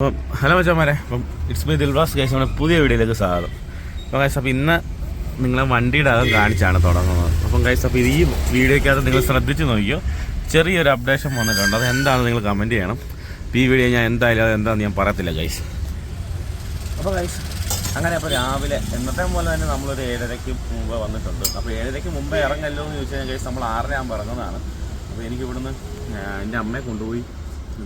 അപ്പം ഹലോ മച്ചാമാരെ അപ്പം ഇറ്റ്സ് മൈ ദിൽവാസ് ഗൈസ് നമ്മുടെ പുതിയ വീഡിയോയിലേക്ക് സ്വാഗതം. അപ്പം ഗൈസ് അപ്പോൾ ഇന്ന് നിങ്ങളെ വണ്ടിയുടെ അകം കാണിച്ചാണ് തുടങ്ങുന്നത്. അപ്പം ഗൈസ് അപ്പോൾ ഇത് ഈ വീഡിയോയ്ക്കകത്ത് നിങ്ങൾ ശ്രദ്ധിച്ച് നോക്കിയോ ചെറിയൊരു അപ്ഡേഷൻ വന്നിട്ടുണ്ട്. അത് എന്താണെന്ന് നിങ്ങൾ കമന്റ് ചെയ്യണം. അപ്പം ഈ വീഡിയോ ഞാൻ എന്തായാലും അത് എന്താണെന്ന് ഞാൻ പറയത്തില്ല ഗൈസ് അപ്പോൾ ഗൈസ് അങ്ങനെ അപ്പോൾ രാവിലെ എന്നത്തെ പോലെ തന്നെ നമ്മളൊരു ഏഴരയ്ക്ക് മുമ്പ് വന്നിട്ടുണ്ട്. അപ്പോൾ ഏഴരയ്ക്ക് മുമ്പേ ഇറങ്ങല്ലോ എന്ന് ചോദിച്ചു കഴിഞ്ഞാൽ ഗൈസ് നമ്മൾ ആറര ആകുമ്പോൾ ഇറങ്ങുന്നതാണ്. അപ്പോൾ എനിക്ക് ഇവിടുന്ന് ആ, എന്റെ അമ്മയെ കൊണ്ടുപോയി.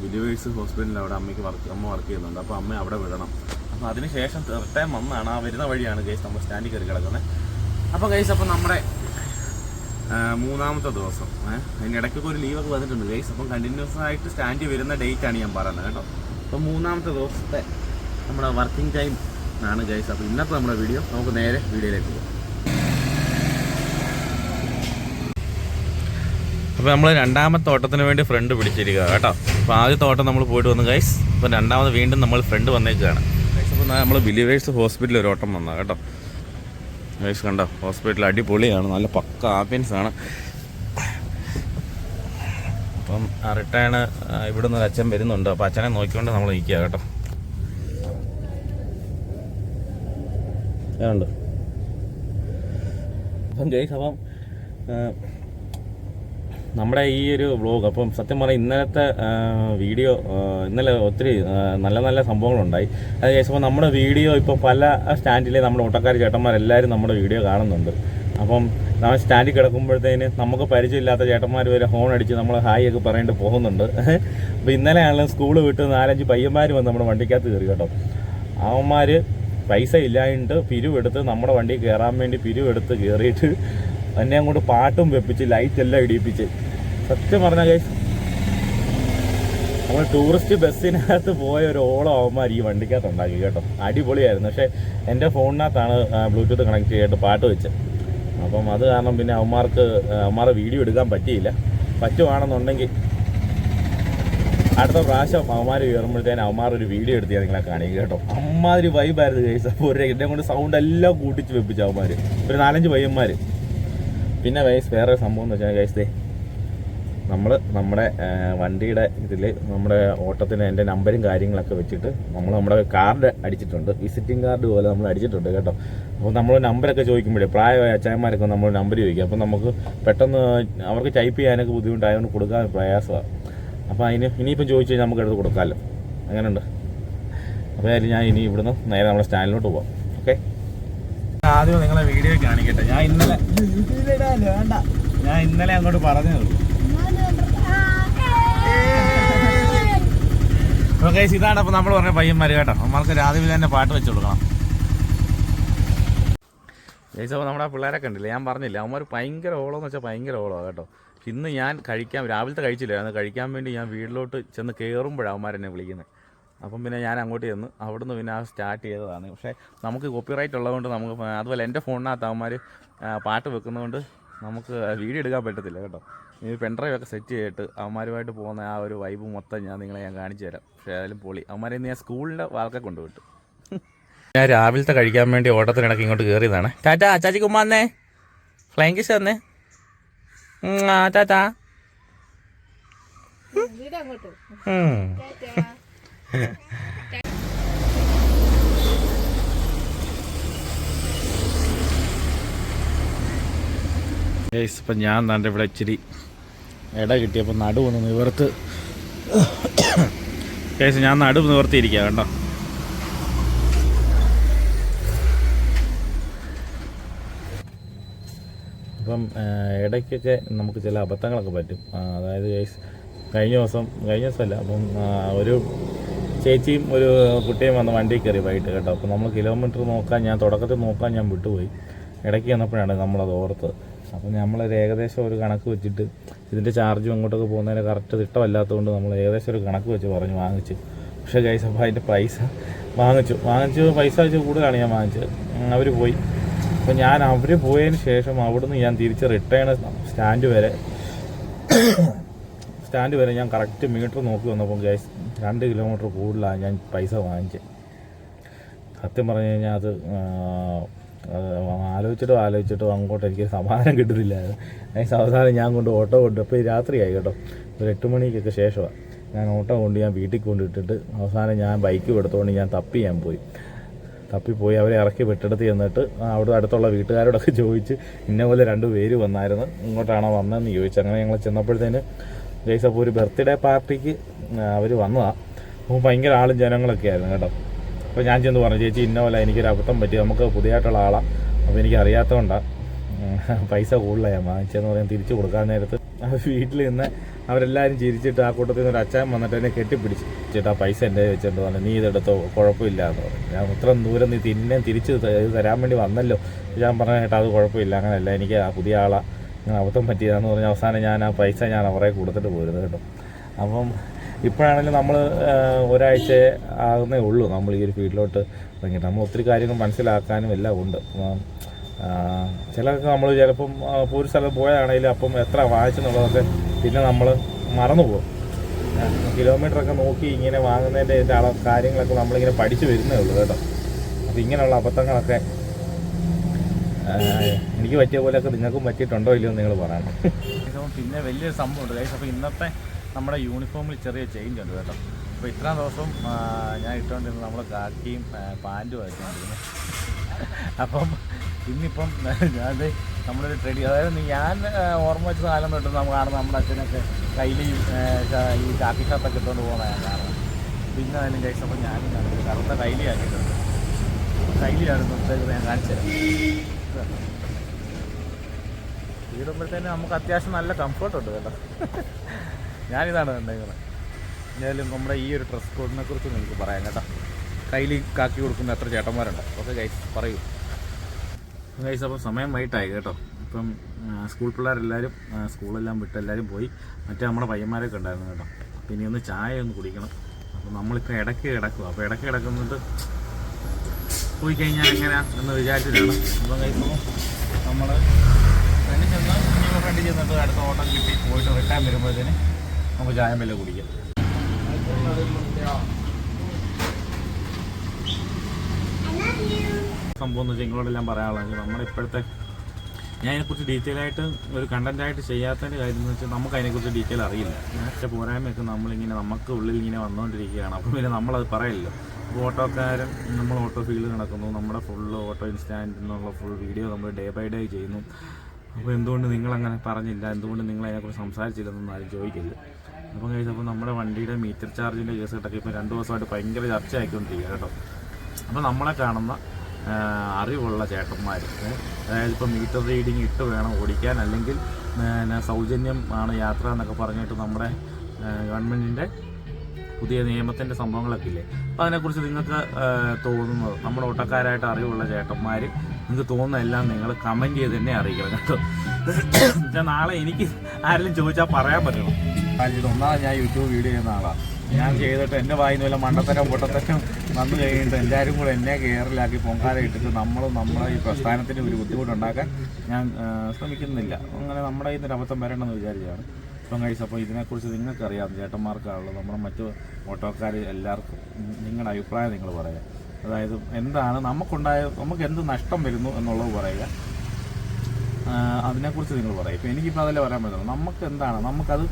വില്ലുവേഴ്സ് ഹോസ്പിറ്റലിൽ അവിടെ അമ്മയ്ക്ക് വർക്ക് അമ്മ വർക്ക് ചെയ്യുന്നുണ്ട്. അപ്പോൾ അമ്മ അവിടെ വിടണം. അപ്പോൾ അതിന് ശേഷം റിട്ടേൺ വന്നാണ് ആ വരുന്ന വഴിയാണ് ഗൈസ് നമ്മൾ സ്റ്റാൻഡിൽ കയറി കിടക്കുന്നത് അപ്പോൾ ഗൈസ് അപ്പോൾ നമ്മുടെ മൂന്നാമത്തെ ദിവസം അതിന്റെ ഇടയ്ക്കൊക്കെ ഒരു ലീവൊക്കെ വന്നിട്ടുണ്ട് ഗൈസ് അപ്പം കണ്ടിന്യൂസ് ആയിട്ട് സ്റ്റാൻഡിൽ വരുന്ന ഡേറ്റ് ആണ് ഞാൻ പറയുന്നത് കേട്ടോ. അപ്പോൾ മൂന്നാമത്തെ ദിവസത്തെ നമ്മുടെ വർക്കിംഗ് ടൈം ആണ് ഗൈസ് അപ്പോൾ ഇന്നത്തെ നമ്മുടെ വീഡിയോ നമുക്ക് നേരെ വീഡിയോയിലേക്ക് പോകാം. അപ്പോൾ നമ്മൾ രണ്ടാമത്തെ ഓട്ടത്തിന് വേണ്ടി ഫ്രണ്ട് പിടിച്ചിരിക്കുക കേട്ടോ. അപ്പോൾ ആദ്യത്തെ ഓട്ടം നമ്മൾ പോയിട്ട് വന്നു ഗൈസ് ഇപ്പോൾ രണ്ടാമത് വീണ്ടും നമ്മൾ ഫ്രണ്ട് വന്നേക്കുകയാണ് അപ്പോൾ നമ്മൾ ബിലീവേഴ്സ് ഹോസ്പിറ്റലിൽ ഒരു ഓട്ടം വന്നാൽ കേട്ടോ. ഗൈസ് കണ്ടോ? ഹോസ്പിറ്റൽ അടിപൊളിയാണ് നല്ല പക്ക ആംബിയൻസ് ആണ്. അപ്പം റിട്ടേൺ ഇവിടെ നിന്ന് അച്ഛൻ വരുന്നുണ്ട്. അപ്പോൾ അച്ഛനെ നോക്കിക്കൊണ്ട് നമ്മൾ നിൽക്കുക കേട്ടോ. ഉണ്ട് അപ്പം ജയ്സ് അപ്പം നമ്മുടെ ഈ ഒരു വ്ലോഗ് അപ്പം സത്യം പറഞ്ഞാൽ ഇന്നലത്തെ വീഡിയോ ഇന്നലെ ഒത്തിരി നല്ല നല്ല സംഭവങ്ങളുണ്ടായി. അത് ശേഷം നമ്മുടെ വീഡിയോ ഇപ്പോൾ പല സ്റ്റാൻഡിലെ നമ്മുടെ ഓട്ടക്കാർ ചേട്ടന്മാരെല്ലാവരും നമ്മുടെ വീഡിയോ കാണുന്നുണ്ട്. അപ്പം നമ്മൾ സ്റ്റാൻഡിൽ കിടക്കുമ്പോഴത്തേന് നമുക്ക് പരിചയമില്ലാത്ത ചേട്ടന്മാർ വരെ ഹോൺ അടിച്ച് നമ്മൾ ഹായ് ഒക്കെ പറയേണ്ടി പോകുന്നുണ്ട്. അപ്പോൾ ഇന്നലെയാണെങ്കിലും സ്കൂൾ വിട്ട് നാലഞ്ച് പയ്യന്മാർ വന്ന് നമ്മുടെ വണ്ടിക്കകത്ത് കയറി കേട്ടോ. അവന്മാർ പൈസ ഇല്ലായിട്ട് പിരിവെടുത്ത് നമ്മുടെ വണ്ടി കയറാൻ വേണ്ടി പിരിവെടുത്ത് കയറിയിട്ട് എന്നെ അങ്ങോട്ട് പാട്ടും വെപ്പിച്ച് ലൈറ്റ് എല്ലാം ഇടിയിപ്പിച്ച്. സത്യം പറഞ്ഞ ഗൈസ് നമ്മൾ ടൂറിസ്റ്റ് ബസ്സിനകത്ത് പോയ ഒരു ഓളം അവന്മാർ ഈ വണ്ടിക്കകത്ത് ഉണ്ടാക്കി കേട്ടോ. അടിപൊളിയായിരുന്നു. പക്ഷേ എന്റെ ഫോണിനകത്താണ് ബ്ലൂടൂത്ത് കണക്ട് ചെയ്തിട്ട് പാട്ട് വെച്ച് അപ്പം അത് കാരണം പിന്നെ അവന്മാർക്ക് അവന്മാരെ വീഡിയോ എടുക്കാൻ പറ്റിയില്ല. പറ്റുവാണെന്നുണ്ടെങ്കിൽ അടുത്ത പ്രാവശ്യം അവന്മാർ കയറുമ്പോഴത്തേന് അവന്മാർ ഒരു വീഡിയോ എടുത്ത് ഞാൻ നിങ്ങളെ കാണിക്കുക കേട്ടോ. അമ്മാതിരി വൈബായിരുന്നു കേസ് അപ്പോൾ ഒരു എന്നെ കൊണ്ട് സൗണ്ട് എല്ലാം കൂട്ടിച്ച് വെപ്പിച്ചു അവന്മാർ ഒരു നാലഞ്ച് പയ്യന്മാർ പിന്നെ വയസ്സ് വേറെ സംഭവം എന്ന് വെച്ചാൽ ഗൈസ് നമ്മൾ നമ്മുടെ വണ്ടിയുടെ ഇതിൽ നമ്മുടെ ഓട്ടത്തിന് എന്റെ നമ്പരും കാര്യങ്ങളൊക്കെ വെച്ചിട്ട് നമ്മൾ നമ്മുടെ കാർഡ് അടിച്ചിട്ടുണ്ട്. വിസിറ്റിംഗ് കാർഡ് പോലെ നമ്മൾ അടിച്ചിട്ടുണ്ട് കേട്ടോ. അപ്പോൾ നമ്മൾ നമ്പരൊക്കെ ചോദിക്കുമ്പോഴേ പ്രായമായ അച്ചായന്മാരൊക്കെ നമ്മൾ നമ്പർ ചോദിക്കും. അപ്പോൾ നമുക്ക് പെട്ടെന്ന് അവർക്ക് ടൈപ്പ് ചെയ്യാനൊക്കെ ബുദ്ധിമുട്ടായതുകൊണ്ട് കൊടുക്കാൻ പ്രയാസമാണ് അപ്പോൾ അതിന് ഇനിയിപ്പം ചോദിച്ചു കഴിഞ്ഞാൽ നമുക്ക് എടുത്ത് കൊടുക്കാമല്ലോ. അങ്ങനെയുണ്ട്. അപ്പോൾ അതിൽ ഞാൻ ഇനി ഇവിടുന്ന് നേരെ നമ്മുടെ സ്റ്റാൻഡിലോട്ട് പോകാം ഓക്കെ? ആദ്യം നിങ്ങളെ വീഡിയോ കാണിക്കട്ടെ. ഞാൻ ഇന്നലെ വേണ്ട ഞാൻ ഇന്നലെ അങ്ങോട്ട് പറഞ്ഞു ഓക്കെ ഇതാണ് അപ്പോൾ നമ്മൾ പറഞ്ഞ പയ്യന്മാർ കേട്ടോ. നമ്മൾക്ക് രാവിലെ തന്നെ പാട്ട് വെച്ച് കൊടുക്കണം. ജയിച്ചപ്പോൾ നമ്മുടെ ആ പിള്ളേരൊക്കെ ഉണ്ടല്ലേ? ഞാൻ പറഞ്ഞില്ല അവന്മാർ ഭയങ്കര ഓളം എന്ന് വെച്ചാൽ ഭയങ്കര ഓളമാണ് കേട്ടോ. ഇന്ന് ഞാൻ കഴിക്കാൻ രാവിലത്തെ കഴിച്ചില്ലായിരുന്നു കഴിക്കാൻ വേണ്ടി ഞാൻ വീട്ടിലോട്ട് ചെന്ന് കയറുമ്പോഴാണ് അവന്മാരെന്നെ വിളിക്കുന്നത് അപ്പം പിന്നെ ഞാൻ അങ്ങോട്ട് ചെന്ന് അവിടുന്ന് പിന്നെ ആ സ്റ്റാർട്ട് ചെയ്തതാണ്. പക്ഷേ നമുക്ക് കോപ്പിറൈറ്റ് ഉള്ളതുകൊണ്ട് നമുക്ക് അതുപോലെ എന്റെ ഫോണിനകത്ത് അവന്മാർ പാട്ട് വെക്കുന്നതുകൊണ്ട് നമുക്ക് വീഡിയോ എടുക്കാൻ പറ്റത്തില്ല കേട്ടോ. ഈ പെൺഡ്രൈവ് ഒക്കെ സെറ്റ് ചെയ്തിട്ട് അവന്മാരുമായിട്ട് പോകുന്ന ആ ഒരു വൈബ് മൊത്തം ഞാൻ നിങ്ങളെ ഞാൻ കാണിച്ചു തരാം. പക്ഷേ ഏതായാലും പൊളി. അവന്മാരെ ഞാൻ സ്കൂളിന്റെ വാൾക്കെ കൊണ്ടുപോയിട്ട് ഞാൻ രാവിലത്തെ കഴിക്കാൻ വേണ്ടി ഓട്ടത്തിനിടയ്ക്ക് ഇങ്ങോട്ട് കയറിയതാണ് ടാറ്റാ ചാച്ചി കുമ്മാന്നേ ഫ്ലൈങ് കിസ് തന്നേ ഗൈസ് ഇപ്പം ഞാൻ തന്റെ ഇവിടെ ഇച്ചിരി ഇട കിട്ടിയപ്പോൾ നടുവൊന്ന് നിവർത്ത്. ഏസ് ഞാൻ നടുവ് നിവർത്തിയിരിക്കുക കണ്ടോ? അപ്പം ഇടയ്ക്കൊക്കെ നമുക്ക് ചില അബദ്ധങ്ങളൊക്കെ പറ്റും. അതായത് കഴിഞ്ഞ ദിവസം കഴിഞ്ഞ ദിവസമല്ല അപ്പം ഒരു ചേച്ചിയും ഒരു കുട്ടിയും വന്ന് വണ്ടി കയറി വൈകിട്ട് കേട്ടോ. അപ്പം നമ്മൾ കിലോമീറ്റർ നോക്കാൻ ഞാൻ തുടക്കത്തിൽ നോക്കാൻ ഞാൻ വിട്ടുപോയി. ഇടയ്ക്ക് വന്നപ്പോഴാണ് നമ്മളത് ഓർത്ത്. അപ്പം നമ്മളൊരു ഏകദേശം ഒരു കണക്ക് വെച്ചിട്ട് ഇതിന്റെ ചാർജും അങ്ങോട്ടൊക്കെ പോകുന്നതിന് കറക്റ്റ് തിട്ടമല്ലാത്തതുകൊണ്ട് നമ്മൾ ഏകദേശം ഒരു കണക്ക് വെച്ച് പറഞ്ഞ് വാങ്ങിച്ച്. പക്ഷേ ഗൈസ് അപ്പോൾ അതിന്റെ പൈസ വാങ്ങിച്ചു. വാങ്ങിച്ചു പൈസ വെച്ച് കൂടുതലാണ് ഞാൻ വാങ്ങിച്ചത്. അവർ പോയി. അപ്പോൾ ഞാൻ അവർ പോയതിന് ശേഷം അവിടുന്ന് ഞാൻ തിരിച്ച് റിട്ടേൺ സ്റ്റാൻഡ് വരെ. സ്റ്റാൻഡ് വരെ ഞാൻ കറക്റ്റ് മീറ്റർ നോക്കി വന്നപ്പോൾ ഗ്യാസ് രണ്ട് കിലോമീറ്റർ കൂടുതലാണ് ഞാൻ പൈസ വാങ്ങിച്ചത് സത്യം പറഞ്ഞു കഴിഞ്ഞാൽ അത് ആലോചിച്ചിട്ടും ആലോചിച്ചിട്ടും അങ്ങോട്ട് എനിക്ക് സമാധാനം കിട്ടുന്നില്ലായിരുന്നു അതിന് അവസാനം ഞാൻ കൊണ്ട് ഓട്ടോ കൊണ്ട് അപ്പോൾ രാത്രിയായി കേട്ടോ. ഒരു എട്ട് മണിക്കൊക്കെ ശേഷമാണ് ഞാൻ ഓട്ടോ കൊണ്ട് ഞാൻ വീട്ടിൽ കൊണ്ടിട്ടിട്ട് അവസാനം ഞാൻ ബൈക്ക് എടുത്തുകൊണ്ട് ഞാൻ തപ്പി ഞാൻ പോയി. തപ്പിപ്പോയി. അവരെ ഇറക്കി വിട്ടെടുത്ത് ചെന്നിട്ട് അവിടെ അടുത്തുള്ള വീട്ടുകാരോടൊക്കെ ചോദിച്ച് ഇന്ന പോലെ രണ്ട് പേര് വന്നായിരുന്നു. ഇങ്ങോട്ടാണോ വന്നതെന്ന് ചോദിച്ചു. അങ്ങനെ ഞങ്ങൾ ചെന്നപ്പോഴത്തേന് ജയ്സ് അപ്പോൾ ഒരു ബർത്ത്ഡേ പാർട്ടിക്ക് അവർ വന്നതാണ് അപ്പോൾ ഭയങ്കര ആളും ജനങ്ങളൊക്കെ ആയിരുന്നു കേട്ടോ. അപ്പോൾ ഞാൻ ചെന്ന് പറഞ്ഞു ചേച്ചി ഇന്ന പോലെ എനിക്കൊരു അബദ്ധം പറ്റി. നമുക്ക് പുതിയതായിട്ടുള്ള ആളാണ് അപ്പോൾ എനിക്ക് അറിയാത്തതുകൊണ്ടാണ് പൈസ കൂടുതലാണ് ഞാൻ വാങ്ങിച്ചതെന്ന് പറയാൻ തിരിച്ചു കൊടുക്കാൻ നേരത്ത് വീട്ടിൽ നിന്ന് അവരെല്ലാവരും ചിരിച്ചിട്ട് ആ കൂട്ടത്തിൽ നിന്ന് ഒരു അച്ഛൻ വന്നിട്ട് എന്നെ കെട്ടിപ്പിടിച്ച്. ചേട്ടാ പൈസ എന്റെ വെച്ചിട്ട് പറഞ്ഞു നീ ഇതെടുത്തോ? കുഴപ്പമില്ല എന്ന് പറഞ്ഞു. ഞാൻ ഇത്രയും ദൂരം നീ തിന്നെ തിരിച്ച് തരാൻ വേണ്ടി വന്നല്ലോ. ഞാൻ പറഞ്ഞ കേട്ടാ അത് കുഴപ്പമില്ല. അങ്ങനെയല്ല എനിക്ക് ആ പുതിയ ആളാ. അങ്ങനെ അബദ്ധം പറ്റിയതാന്ന് പറഞ്ഞ അവസാനം ഞാൻ ആ പൈസ ഞാൻ അവരെ കൊടുത്തിട്ട് പോരുന്നത് കേട്ടോ. അപ്പം ഇപ്പോഴാണെങ്കിലും നമ്മൾ ഒരാഴ്ച ആകുന്നേ ഉള്ളൂ നമ്മൾ ഈ ഒരു ഫീൽഡിലോട്ട് ഇറങ്ങിയിട്ട്. നമ്മൾ ഒത്തിരി കാര്യങ്ങൾ മനസ്സിലാക്കാനും എല്ലാം ഉണ്ട്. ചിലതൊക്കെ നമ്മൾ ചിലപ്പം ഇപ്പോൾ ഒരു സ്ഥലം പോയതാണെങ്കിലും അപ്പം എത്ര വാങ്ങിച്ചെന്നുള്ളതൊക്കെ പിന്നെ നമ്മൾ മറന്നു പോകും കിലോമീറ്റർ ഒക്കെ നോക്കി ഇങ്ങനെ വാങ്ങുന്നതിന്റെ ഇതിന്റെ അളവ് കാര്യങ്ങളൊക്കെ നമ്മളിങ്ങനെ പഠിച്ചു വരുന്നേ ഉള്ളൂ കേട്ടോ. അപ്പം ഇങ്ങനെയുള്ള അബദ്ധങ്ങളൊക്കെ എനിക്ക് പറ്റിയ പോലെയൊക്കെ നിങ്ങൾക്കും പറ്റിയിട്ടുണ്ടോ ഇല്ലയോ നിങ്ങൾ പറയണം. പിന്നെ വലിയൊരു സംഭവമുണ്ട്. ഗൈസ് അപ്പോൾ ഇന്നത്തെ നമ്മുടെ യൂണിഫോമിൽ ചെറിയ ചേഞ്ച് ഉണ്ട് കേട്ടോ. അപ്പോൾ ഇത്രയും ദിവസം ഞാൻ ഇട്ടുകൊണ്ടിരുന്നത് നമ്മൾ കാക്കിയും പാന്റും ആയിക്കൊണ്ടിരുന്നു അപ്പം ഇന്നിപ്പം ഞാൻ നമ്മളൊരു ട്രെഡി അതായത് ഞാൻ ഓർമ്മ വെച്ച കാലം തൊട്ട് നമ്മൾ കാണുന്ന നമ്മുടെ അച്ഛനൊക്കെ കയ്യിൽ ഈ കാപ്പി ഷ- കാക്കി ഷർട്ടൊക്കെ ഇട്ടുകൊണ്ട് പോകുന്ന കാരണം പിന്നെ അതിന് ശേഷം ഞാനും കാണിച്ചത് കറുത്ത കൈലി ആക്കിയിട്ടുണ്ട്. കൈലിയാണ് ഇന്നത്തേക്ക് ഞാൻ കാണിച്ചത്. ഇടുമ്പോഴത്തേന് നമുക്ക് അത്യാവശ്യം നല്ല കംഫർട്ട് ഉണ്ട് കേട്ടോ. ഞാനിതാണ് ഉണ്ടെങ്കിൽ എന്തായാലും നമ്മുടെ ഈ ഒരു ഡ്രസ് കോഡിനെ കുറിച്ചൊന്നും എനിക്ക് പറയാം കേട്ടോ. കയ്യിൽ കാക്കി കൊടുക്കുന്ന എത്ര ചേട്ടന്മാരുണ്ട്? ഓക്കെ ഗൈസ് പറയൂ. ഗൈസ് അപ്പോൾ സമയം വൈകിട്ടായി കേട്ടോ. ഇപ്പം സ്കൂൾ പിള്ളേരെല്ലാവരും സ്കൂളെല്ലാം വിട്ട് എല്ലാവരും പോയി. മറ്റേ നമ്മുടെ പയ്യന്മാരൊക്കെ ഉണ്ടായിരുന്നു കേട്ടോ. അപ്പം ഇനി ഒന്ന് ചായ ഒന്ന് കുടിക്കണം. അപ്പോൾ നമ്മളിപ്പോൾ ഇടയ്ക്ക് കിടക്കുക അപ്പോൾ ഇടയ്ക്ക് കിടക്കുന്നിട്ട് പോയി കഴിഞ്ഞാൽ എങ്ങനെയാണ് എന്ന് വിചാരിച്ചിട്ടാണ്. അപ്പം കഴിക്കുമ്പോൾ നമ്മൾ ഫ്രണ്ടിൽ ചെന്ന് ഇനി ഫ്രണ്ടിൽ ചെന്നിട്ട് അടുത്ത ഓട്ടം കിട്ടി പോയിട്ട് റിട്ടേൺ വരുമ്പോഴത്തേന് നമുക്ക് ചായ വല്ല കുടിക്കാം. സംഭവം എന്ന് നിങ്ങളോടെല്ലാം പറയാനുള്ളത്. നമ്മുടെ ഇപ്പോഴത്തെ ഞാൻ അതിനെക്കുറിച്ച് ഡീറ്റെയിൽ ആയിട്ട് ഒരു കണ്ടന്റ് ആയിട്ട് ചെയ്യാത്തതിന്റെ കാര്യം എന്ന് വെച്ചാൽ നമുക്ക് അതിനെക്കുറിച്ച് ഡീറ്റെയിൽ അറിയില്ല. മറ്റേ പോരായ്മയൊക്കെ നമ്മളിങ്ങനെ നമുക്ക് ഉള്ളിൽ ഇങ്ങനെ വന്നുകൊണ്ടിരിക്കുകയാണ് അപ്പം പിന്നെ നമ്മളത് പറയല്ലോ. ഓട്ടോക്കാരൻ നമ്മൾ ഓട്ടോ ഫീൽഡ് നടക്കുന്നു. നമ്മുടെ ഫുൾ ഓട്ടോ ഇൻസ്റ്റാൻഡ് എന്നുള്ള ഫുൾ വീഡിയോ നമ്മൾ ഡേ ബൈ ഡേ ചെയ്യുന്നു. അപ്പോൾ എന്തുകൊണ്ട് നിങ്ങളങ്ങനെ പറഞ്ഞില്ല? എന്തുകൊണ്ട് നിങ്ങൾ അതിനെക്കുറിച്ച് സംസാരിച്ചില്ലെന്നൊന്നും ആരും ചോദിക്കില്ല അപ്പം കഴിച്ചപ്പോൾ നമ്മുടെ വണ്ടിയുടെ മീറ്റർ ചാർജിന്റെ കേസ് കേട്ടൊക്കെ ഇപ്പോൾ രണ്ട് ദിവസമായിട്ട് ഭയങ്കര ചർച്ച ആയിക്കൊണ്ടിരിക്കുക കേട്ടോ. അപ്പോൾ നമ്മളെ കാണുന്ന അറിവുള്ള ചേട്ടന്മാർ അതായത് ഇപ്പോൾ മീറ്റർ റീഡിംഗ് ഇട്ട് വേണം ഓടിക്കാൻ അല്ലെങ്കിൽ സൗജന്യം ആണ് യാത്ര എന്നൊക്കെ പറഞ്ഞിട്ട് നമ്മുടെ ഗവൺമെന്റിന്റെ പുതിയ നിയമത്തിന്റെ സംഭവങ്ങളൊക്കെ ഇല്ലേ? അപ്പോൾ അതിനെക്കുറിച്ച് നിങ്ങൾക്ക് തോന്നുന്നത് നമ്മുടെ ഓട്ടക്കാരായിട്ട് അറിവുള്ള ചേട്ടന്മാർ നിങ്ങൾക്ക് തോന്നുന്ന എല്ലാം നിങ്ങൾ കമന്റ് ചെയ്ത് തന്നെ അറിയിക്കണം കേട്ടോ. നാളെ എനിക്ക് ആരെങ്കിലും ചോദിച്ചാൽ പറയാൻ പറ്റണം ഒന്നാമത് ഞാൻ യൂട്യൂബ് വീഡിയോ ചെയ്യുന്ന ആളാണ് ഞാൻ ചെയ്തിട്ട് എന്റെ വായിന്ന് മണ്ടത്തരം പൊട്ടത്തരം വന്നു കഴിഞ്ഞിട്ട് എല്ലാവരും കൂടെ എന്നെ കെയറിലാക്കി പൊങ്കാല ഇട്ടിട്ട് നമ്മൾ നമ്മളെ ഈ പ്രസ്ഥാനത്തിന് ഒരു ബുദ്ധിമുട്ടുണ്ടാക്കാൻ ഞാൻ ശ്രമിക്കുന്നില്ല. അങ്ങനെ നമ്മുടെ ഇതിന്റെ അബദ്ധം വരണമെന്ന് വിചാരിച്ചാണ്. ഇപ്പം കഴിച്ച് അപ്പോൾ ഇതിനെക്കുറിച്ച് നിങ്ങൾക്കറിയാം. ചേട്ടന്മാർക്കാണല്ലോ നമ്മുടെ മറ്റു ഓട്ടോക്കാർ എല്ലാവർക്കും നിങ്ങളുടെ അഭിപ്രായം നിങ്ങൾ പറയുക. അതായത് എന്താണ് നമുക്കുണ്ടായ നമുക്ക് എന്ത് നഷ്ടം വരുന്നു എന്നുള്ളത് പറയുക. അതിനെക്കുറിച്ച് നിങ്ങൾ പറയും ഇപ്പം എനിക്കിപ്പോൾ അതല്ലേ പറയാൻ പറ്റുള്ളൂ നമുക്ക് എന്താണ് നമുക്കത്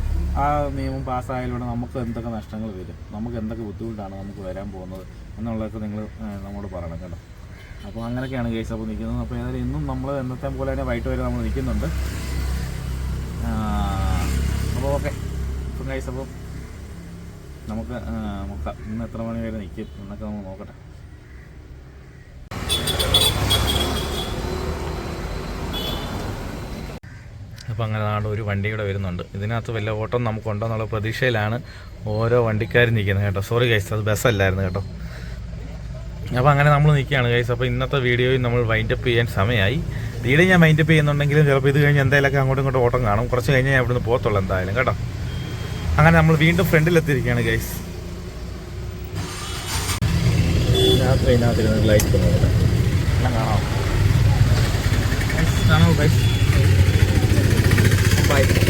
ആ നിയമം പാസ്സായാലൂടെ നമുക്ക് എന്തൊക്കെ നഷ്ടങ്ങൾ വരും? നമുക്ക് എന്തൊക്കെ ബുദ്ധിമുട്ടാണ് നമുക്ക് വരാൻ പോകുന്നത് എന്നുള്ളതൊക്കെ നിങ്ങൾ നമ്മോട് പറയണം കേട്ടോ. അപ്പോൾ അങ്ങനെയൊക്കെയാണ് കേസ് അപ്പോൾ നിൽക്കുന്നത്. അപ്പോൾ ഏതായാലും ഇന്നും നമ്മൾ എന്നത്തെ പോലെ തന്നെ വൈകിട്ട് വരെ നമ്മൾ നിൽക്കുന്നുണ്ട്. അപ്പോൾ ഓക്കെ. ഇപ്പം കേസ് നമുക്ക് നോക്കാം ഇന്ന് എത്ര മണി വരെ നിൽക്കും എന്നൊക്കെ നമ്മൾ നോക്കട്ടെ. അപ്പോൾ അങ്ങനെ നാട് ഒരു വണ്ടി കൂടെ വരുന്നുണ്ട്. ഇതിനകത്ത് വല്ല ഓട്ടം നമുക്കുണ്ടോ എന്നുള്ള പ്രതീക്ഷയിലാണ് ഓരോ വണ്ടിക്കാരും നിൽക്കുന്നത് കേട്ടോ. സോറി ഗൈസ് അത് ബസ്സല്ലായിരുന്നു കേട്ടോ. അപ്പോൾ അങ്ങനെ നമ്മൾ നിൽക്കുകയാണ് ഗൈസ് അപ്പോൾ ഇന്നത്തെ വീഡിയോയും നമ്മൾ വൈൻഡപ്പ് ചെയ്യാൻ സമയമായി. വീഡിയോ ഞാൻ വൈൻഡപ്പ് ചെയ്യുന്നുണ്ടെങ്കിലും ചിലപ്പോൾ ഇത് കഴിഞ്ഞ് എന്തെങ്കിലുമൊക്കെ അങ്ങോട്ടും ഇങ്ങോട്ടും ഓട്ടം കാണും. കുറച്ച് കഴിഞ്ഞ് ഞാൻ ഇവിടുന്ന് പോകത്തുള്ളൂ എന്തായാലും കേട്ടോ. അങ്ങനെ നമ്മൾ വീണ്ടും ഫ്രണ്ടിലെത്തിയിരിക്കുകയാണ് ഗൈസ് രാത്രി ലൈറ്റ് കാണാം. കാണാമോ ഗൈസ് ബൈ